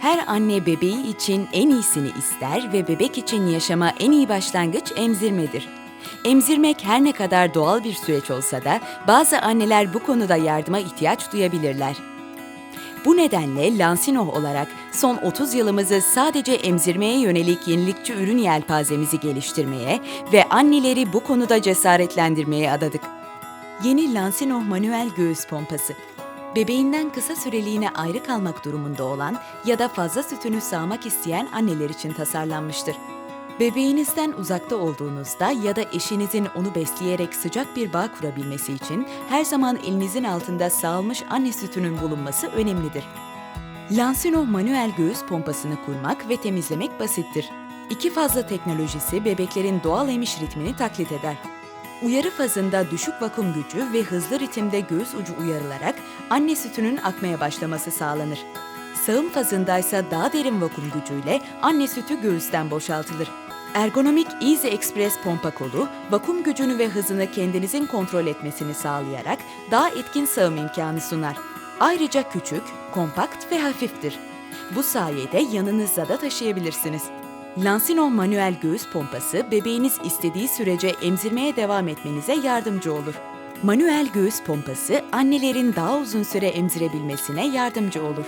Her anne bebeği için en iyisini ister ve bebek için yaşama en iyi başlangıç emzirmedir. Emzirmek her ne kadar doğal bir süreç olsa da bazı anneler bu konuda yardıma ihtiyaç duyabilirler. Bu nedenle Lansinoh olarak son 30 yılımızı sadece emzirmeye yönelik yenilikçi ürün yelpazemizi geliştirmeye ve anneleri bu konuda cesaretlendirmeye adadık. Yeni Lansinoh manuel göğüs pompası. Bebeğinden kısa süreliğine ayrı kalmak durumunda olan ya da fazla sütünü sağmak isteyen anneler için tasarlanmıştır. Bebeğinizden uzakta olduğunuzda ya da eşinizin onu besleyerek sıcak bir bağ kurabilmesi için her zaman elinizin altında sağılmış anne sütünün bulunması önemlidir. Lansino manuel göğüs pompasını kurmak ve temizlemek basittir. İki fazla teknolojisi bebeklerin doğal emiş ritmini taklit eder. Uyarı fazında düşük vakum gücü ve hızlı ritimde göğüs ucu uyarılarak anne sütünün akmaya başlaması sağlanır. Sağım fazındaysa daha derin vakum gücüyle anne sütü göğüsten boşaltılır. Ergonomik Easy Express pompa kolu, vakum gücünü ve hızını kendinizin kontrol etmesini sağlayarak daha etkin sağım imkanı sunar. Ayrıca küçük, kompakt ve hafiftir. Bu sayede yanınızda da taşıyabilirsiniz. Lansino manuel göğüs pompası bebeğiniz istediği sürece emzirmeye devam etmenize yardımcı olur. Manuel göğüs pompası annelerin daha uzun süre emzirebilmesine yardımcı olur.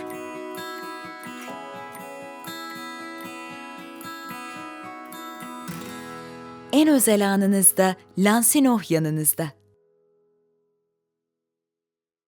En özel anınızda Lansinoh yanınızda.